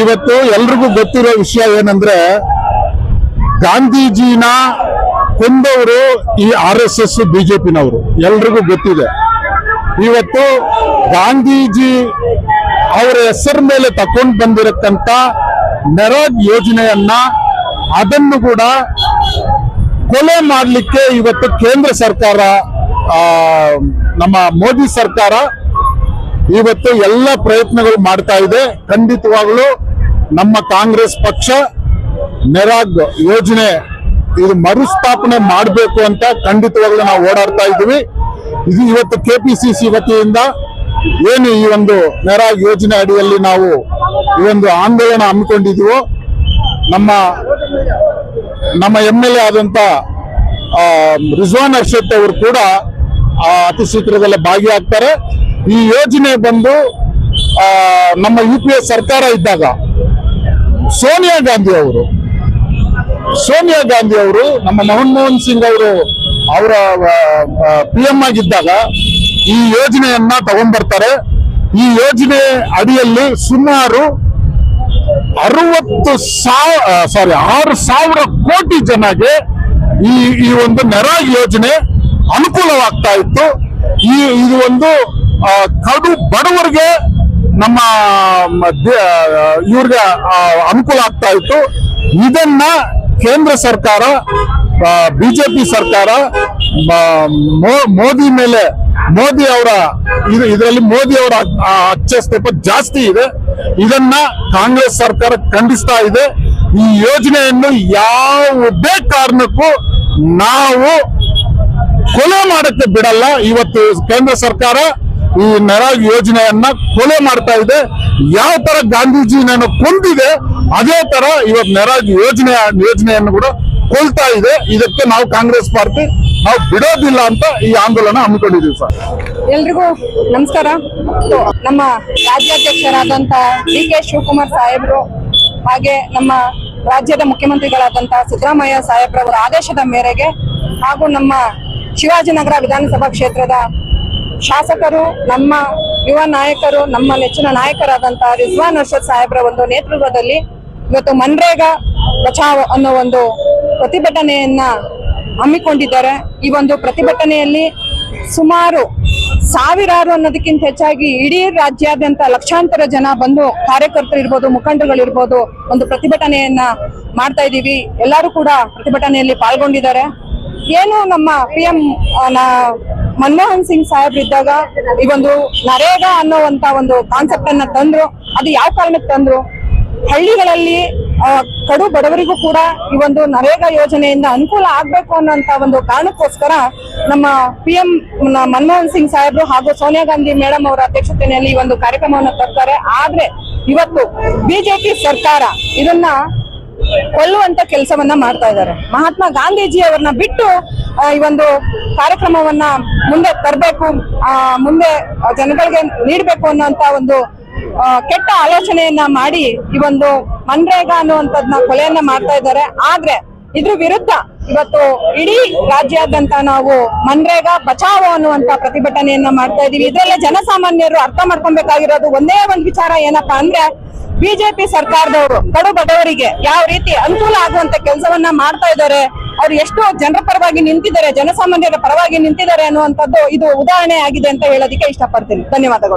ಇವತ್ತು ಎಲ್ರಿಗೂ ಗೊತ್ತಿರೋ ವಿಷಯ ಏನಂದ್ರೆ ಗಾಂಧೀಜಿನ ಕೊಂದವರು ಈ ಆರ್ ಎಸ್ ಎಸ್ ಬಿಜೆಪಿನವರು ಎಲ್ರಿಗೂ ಗೊತ್ತಿದೆ. ಇವತ್ತು ಗಾಂಧೀಜಿ ಅವರ ಹೆಸರ ಮೇಲೆ ತಕೊಂಡು ಬಂದಿರತಕ್ಕಂತ ನೆರಗ್ ಯೋಜನೆಯನ್ನ ಅದನ್ನು ಕೂಡ ಕೊಲೆ ಮಾಡಲಿಕ್ಕೆ ಇವತ್ತು ಕೇಂದ್ರ ಸರ್ಕಾರ ನಮ್ಮ ಮೋದಿ ಸರ್ಕಾರ ಇವತ್ತು ಎಲ್ಲ ಪ್ರಯತ್ನಗಳು ಮಾಡ್ತಾ ಇದೆ. ಖಂಡಿತವಾಗ್ಲೂ ನಮ್ಮ ಕಾಂಗ್ರೆಸ್ ಪಕ್ಷ ನೆರಾಗ್ ಯೋಜನೆ ಇದು ಮರುಸ್ಥಾಪನೆ ಮಾಡಬೇಕು ಅಂತ ಖಂಡಿತವಾಗ್ಲೂ ನಾವು ಓಡಾಡ್ತಾ ಇದ್ದೀವಿ. ಇದು ಇವತ್ತು ಕೆಪಿಸಿಸಿ ವತಿಯಿಂದ ಏನು ಈ ಒಂದು ನೆರಾಗ್ ಯೋಜನೆ ಅಡಿಯಲ್ಲಿ ನಾವು ಈ ಒಂದು ಆಂದೋಲನ ಹಮ್ಮಿಕೊಂಡಿದ್ದೀವೋ, ನಮ್ಮ ನಮ್ಮ ಎಂ ಎಲ್ ಎ ಆದಂತ ರಿಜ್ವಾನ್ ಅರ್ಷದ್ ಅವರು ಕೂಡ ಅತಿ ಶೀಘ್ರದಲ್ಲೇ ಭಾಗಿಯಾಗ್ತಾರೆ. ಈ ಯೋಜನೆ ಬಂದು ನಮ್ಮ ಯು ಪಿ ಎ ಸರ್ಕಾರ ಇದ್ದಾಗ ಸೋನಿಯಾ ಗಾಂಧಿ ಅವರು, ಸೋನಿಯಾ ಗಾಂಧಿ ಅವರು, ನಮ್ಮ ಮನಮೋಹನ್ ಸಿಂಗ್ ಅವರು, ಅವರ ಪಿ ಎಂ ಆಗಿದ್ದಾಗ ಈ ಯೋಜನೆಯನ್ನ ತಗೊಂಡ್ಬರ್ತಾರೆ. ಈ ಯೋಜನೆ ಅಡಿಯಲ್ಲಿ ಸುಮಾರು ಅರವತ್ತು ಸಾವಿರ ಸಾರಿ ಆರು ಸಾವಿರ ಕೋಟಿ ಜನಗೆ ಈ ಈ ಒಂದು ನೆರ ಯೋಜನೆ ಅನುಕೂಲವಾಗ್ತಾ ಇತ್ತು. ಈ, ಇದು ಒಂದು ಕಡು ಬಡವರಿಗೆ ನಮ್ಮ ಇವ್ರಿಗೆ ಅನುಕೂಲ ಆಗ್ತಾ ಇತ್ತು. ಇದನ್ನ ಕೇಂದ್ರ ಸರ್ಕಾರ ಬಿಜೆಪಿ ಸರ್ಕಾರ ಮೋದಿ ಮೇಲೆ ಮೋದಿ ಅವರ ಇದು ಇದರಲ್ಲಿ ಮೋದಿ ಅವರ ಆ, ಹಚ್ಚಸ್ತೇಪ ಜಾಸ್ತಿ ಇದೆ. ಇದನ್ನ ಕಾಂಗ್ರೆಸ್ ಸರ್ಕಾರ ಖಂಡಿಸ್ತಾ ಇದೆ. ಈ ಯೋಜನೆಯನ್ನು ಯಾವುದೇ ಕಾರಣಕ್ಕೂ ನಾವು ಕೊಲೆ ಮಾಡಕ್ಕೆ ಬಿಡಲ್ಲ. ಇವತ್ತು ಕೇಂದ್ರ ಸರ್ಕಾರ ಈ ನರಾಗ್ ಯೋಜನೆಯನ್ನ ಕೊಲೆ ಮಾಡ್ತಾ ಇದೆ. ಯಾವ ತರ ಗಾಂಧೀಜಿನನ್ನು ಕೊಂದಿದೆ, ಅದೇ ತರ ಇವತ್ತು ನರಾಗ್ ಯೋಜನೆ ಯೋಜನೆಯನ್ನು ಕೂಡ ಕೊಲ್ತಾ ಇದೆ. ಇದಕ್ಕೆ ನಾವು ಕಾಂಗ್ರೆಸ್ ಪಾರ್ಟಿ, ನಾವು ಬಿಡೋದಿಲ್ಲ ಅಂತ ಈ ಆಂದೋಲನ ಹಮ್ಮಿಕೊಂಡಿದ್ದೀವಿ ಸರ್. ಎಲ್ರಿಗೂ ನಮಸ್ಕಾರ. ನಮ್ಮ ರಾಜ್ಯಾಧ್ಯಕ್ಷರಾದಂತ ಡಿ ಕೆ ಶಿವಕುಮಾರ್ ಸಾಹೇಬರು ಹಾಗೆ ನಮ್ಮ ರಾಜ್ಯದ ಮುಖ್ಯಮಂತ್ರಿಗಳಾದಂತಹ ಸಿದ್ದರಾಮಯ್ಯ ಸಾಹೇಬ್ರವರ ಆದೇಶದ ಮೇರೆಗೆ ಹಾಗೂ ನಮ್ಮ ಶಿವಾಜಿನಗರ ವಿಧಾನಸಭಾ ಕ್ಷೇತ್ರದ ಶಾಸಕರು, ನಮ್ಮ ಯುವ ನಾಯಕರು, ನಮ್ಮ ನೆಚ್ಚಿನ ನಾಯಕರಾದಂತಹ ರಿಜ್ವಾನ್ ಅರ್ಷದ್ ಸಾಹೇಬ್ರ ಒಂದು ನೇತೃತ್ವದಲ್ಲಿ ಇವತ್ತು ಮನ್ರೇಗಾ ಬಚಾವ್ ಅನ್ನೋ ಒಂದು ಪ್ರತಿಭಟನೆಯನ್ನ ಹಮ್ಮಿಕೊಂಡಿದ್ದಾರೆ. ಈ ಒಂದು ಪ್ರತಿಭಟನೆಯಲ್ಲಿ ಸುಮಾರು ಸಾವಿರಾರು ಅನ್ನೋದಕ್ಕಿಂತ ಹೆಚ್ಚಾಗಿ ಇಡೀ ರಾಜ್ಯಾದ್ಯಂತ ಲಕ್ಷಾಂತರ ಜನ ಬಂದು ಕಾರ್ಯಕರ್ತರು ಇರ್ಬೋದು ಮುಖಂಡರುಗಳಿರ್ಬೋದು ಒಂದು ಪ್ರತಿಭಟನೆಯನ್ನ ಮಾಡ್ತಾ ಇದ್ದೀವಿ. ಎಲ್ಲರೂ ಕೂಡ ಪ್ರತಿಭಟನೆಯಲ್ಲಿ ಪಾಲ್ಗೊಂಡಿದ್ದಾರೆ. ಏನು ನಮ್ಮ ಪಿ ಎಂ ಮನಮೋಹನ್ ಸಿಂಗ್ ಸಾಹೇಬ್ ಇದ್ದಾಗ ಈ ಒಂದು ನರೇಗಾ ಅನ್ನೋವಂತ ಒಂದು ಕಾನ್ಸೆಪ್ಟ್ ಅನ್ನ ತಂದ್ರು. ಅದು ಯಾವ ಕಾರಣಕ್ಕೆ ತಂದ್ರು? ಹಳ್ಳಿಗಳಲ್ಲಿ ಕಡು ಬಡವರಿಗೂ ಕೂಡ ಈ ಒಂದು ನರೇಗಾ ಯೋಜನೆಯಿಂದ ಅನುಕೂಲ ಆಗ್ಬೇಕು ಅನ್ನೋಂತ ಒಂದು ಕಾರಣಕ್ಕೋಸ್ಕರ ನಮ್ಮ ಪಿ ಎಂ ಮನಮೋಹನ್ ಸಿಂಗ್ ಸಾಹೇಬ್ರು ಹಾಗೂ ಸೋನಿಯಾ ಗಾಂಧಿ ಮೇಡಮ್ ಅವರ ಅಧ್ಯಕ್ಷತೆಯಲ್ಲಿ ಈ ಒಂದು ಕಾರ್ಯಕ್ರಮವನ್ನು ತರ್ತಾರೆ. ಆದ್ರೆ ಇವತ್ತು ಬಿಜೆಪಿ ಸರ್ಕಾರ ಇದನ್ನ ಕೊಲ್ಲುವಂತ ಕೆಲಸವನ್ನ ಮಾಡ್ತಾ ಇದ್ದಾರೆ. ಮಹಾತ್ಮ ಗಾಂಧೀಜಿ ಅವ್ರನ್ನ ಬಿಟ್ಟು ಈ ಒಂದು ಕಾರ್ಯಕ್ರಮವನ್ನ ಮುಂದೆ ತರಬೇಕು ಮುಂದೆ ಜನಗಳಿಗೆ ನೀಡಬೇಕು ಅನ್ನೋಂತ ಒಂದು ಕೆಟ್ಟ ಆಲೋಚನೆಯನ್ನ ಮಾಡಿ ಈ ಒಂದು ಮನ್ರೇಗಾ ಅನ್ನುವಂಥದ್ನ ಕೊಲೆಯನ್ನ ಮಾಡ್ತಾ ಇದ್ದಾರೆ. ಆದ್ರೆ ಇದ್ರ ವಿರುದ್ಧ ಇವತ್ತು ಇಡೀ ರಾಜ್ಯಾದ್ಯಂತ ನಾವು ಮನ್ರೇಗಾ ಬಚಾವೋ ಅನ್ನುವಂತ ಪ್ರತಿಭಟನೆಯನ್ನ ಮಾಡ್ತಾ ಇದೀವಿ. ಇದ್ರಲ್ಲೇ ಜನಸಾಮಾನ್ಯರು ಅರ್ಥ ಮಾಡ್ಕೊಬೇಕಾಗಿರೋದು ಒಂದೇ ಒಂದು ವಿಚಾರ ಏನಪ್ಪಾ ಅಂದ್ರೆ ಬಿಜೆಪಿ ಸರ್ಕಾರದವರು ಕಡು ಬಡವರಿಗೆ ಯಾವ ರೀತಿ ಅನುಕೂಲ ಆಗುವಂತ ಕೆಲಸವನ್ನ ಮಾಡ್ತಾ ಇದ್ದಾರೆ. ಅವ್ರು ಎಷ್ಟು ಜನರ ಪರವಾಗಿ ನಿಂತಿದ್ದಾರೆ, ಜನಸಾಮಾನ್ಯರ ಪರವಾಗಿ ನಿಂತಿದ್ದಾರೆ ಅನ್ನುವಂಥದ್ದು ಇದು ಉದಾಹರಣೆ ಆಗಿದೆ ಅಂತ ಹೇಳೋದಕ್ಕೆ ಇಷ್ಟಪಡ್ತೀನಿ. ಧನ್ಯವಾದಗಳು.